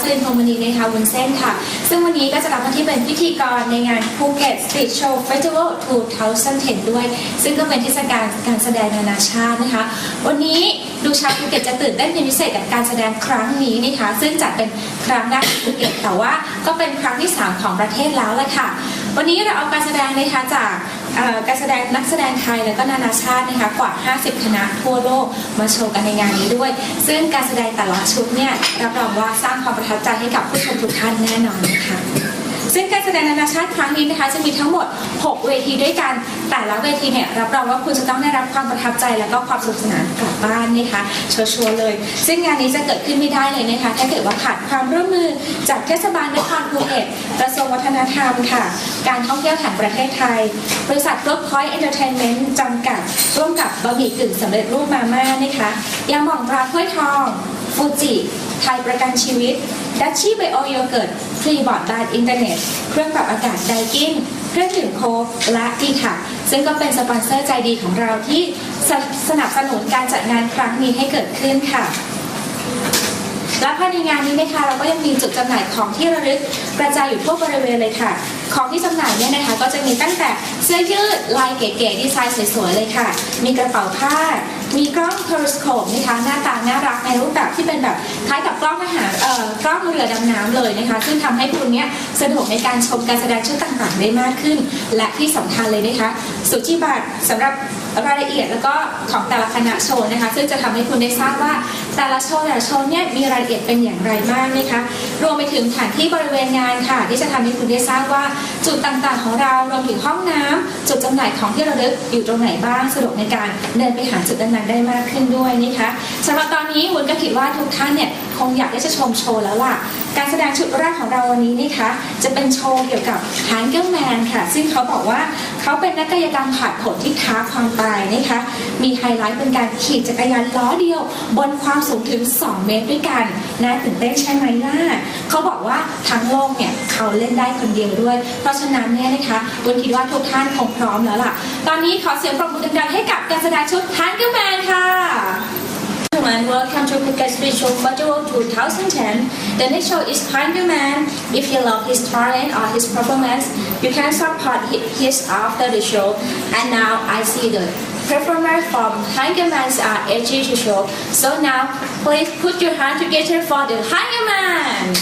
สลินพรมณีนะคะวุ้นเส้นค่ะ ซึ่งวันนี้ก็จะรับหน้าที่เป็นพิธีกรในงานภูเก็ตสตรีทโชว์เฟสติวัล2010 ด้วย ซึ่งก็เป็นเทศกาลการแสดงนานาชาตินะคะ วันนี้ดูชาวภูเก็ตจะตื่นเต้นเป็นพิเศษกับการแสดงครั้งนี้นะคะ ซึ่งจัดเป็นครั้งแรกในภูเก็ตแต่ว่าก็เป็นครั้งที่ 3 ของประเทศแล้วแหละค่ะ วันนี้เราเอาการแสดงนะคะจาก การแสดงนักแสดงไทยและก็นานาชาตินะคะกว่า 50 คณะทั่วโลกมาโชว์กันในงานนี้ด้วย ซึ่งการแสดงแต่ละชุดเนี่ยรับรองว่าสร้างความประทับใจให้กับผู้ชมทุกท่านแน่นอนนะคะซึ่งการแสดงนานาชาติครั้งนี้นะคะจะมีทั้งหมด 6 เวทีด้วยกัน แต่ละเวทีเนี่ยรับรองว่าคุณจะต้องได้รับความประทับใจแล้วก็ความสนุกสนานกลับบ้านนะคะชัวร์ๆเลย ซึ่งงานนี้จะเกิดขึ้นไม่ได้เลยนะคะ ถ้าเกิดว่าขาดความร่วมมือจากเทศบาลนครภูเก็ตกระทรวงวัฒนธรรมค่ะ การท่องเที่ยวแห่งประเทศไทย บริษัท Workpoint Entertainment จำกัด ร่วมกับบะหมี่กึ่งสำเร็จรูปมาม่านะคะยาหม่องปลาถ้วยทอง ฟูจิ ไทยประกันชีวิต ดัชชี่ไบโอโยเกิร์ตฟรีบอร์ดบานอินเทอร์เน็ต เครื่องปรับอากาศไดกินเครื่องดื่มโค้กและดีค่ะ ซึ่งก็เป็นสปอนเซอร์ใจดีของเราที่สนับสนุนการจัดงานครั้งนี้ให้เกิดขึ้นค่ะ และภายในงานนี้นะคะเราก็ยังมีจุดจำหน่ายของที่ระลึกกระจายอยู่ทั่วบริเวณเลยค่ะ ของที่จำหน่ายเนี่ยนะคะ ก็จะมีตั้งแต่เสื้อยืดลายเก๋ๆดีไซน์สวยๆเลยค่ะ มีกระเป๋าผ้า มีกล้องโทรสโคปนะคะหน้าตาน่ารักในรูปแบบที่เป็นแบบคล้ายกับกล้องทหารเอ่อกล้องเรือดำน้ำเลยนะคะ ซึ่งทำให้คุณเนี่ยสะดวกในการชมการแสดงชุดต่างๆได้มากขึ้น และที่สำคัญเลยนะคะ สุจิบัตรสำหรับรายละเอียดแล้วก็ของแต่ละคณะโชว์นะคะ ซึ่งจะทำให้คุณได้ทราบว่า แต่ละโชว์แต่ละโชว์เนี่ยมีรายละเอียดเป็นอย่างไรบ้างนะคะ รวมไปถึงสถานที่บริเวณงานค่ะ ที่จะทำให้คุณได้ทราบว่าจุดต่างๆ ของเรารวมถึงห้องน้ำจุดจำหน่ายของที่ระลึกอยู่ตรงไหนบ้างสะดวกในการเดินไปหาจุดนั้นๆได้มากขึ้นด้วยนะคะสำหรับตอนนี้วุ้นก็คิดว่าทุกท่านเนี่ยคงอยากได้จะชมโชว์แล้วล่ะ การแสดงชุดแรกของเราวันนี้นะคะ จะเป็นโชว์เกี่ยวกับ Hunger Man ค่ะ ซึ่งเขาบอกว่าเขาเป็นนักกายกรรมผ่าดผลที่ท้าความตายนะคะ มีไฮไลท์เป็นการขี่จักรยานล้อเดียว บนความสูงถึง 2 เมตรด้วยกันน่าตื่นเต้นใช่ไหมล่ะเขาบอกว่าทั้งโลกเนี่ยเขาเล่นได้คนเดียวด้วย เพราะฉะนั้นเนี่ยนะคะบุญคิดว่าทุกท่านคงพร้อมแล้วล่ะ ตอนนี้ขอเสียงปรบมือดังๆให้กับการแสดงชุดฮันกอร์แมนค่ะ everyone, welcome to Phuket Street Show Festival 2010. The next show is Pioneer Man. If you love his talent or his performance, you can support his after the show. And now I see the performers from Hunger Man's uh, are to show. So now, please put your hand together for the Hunger Man.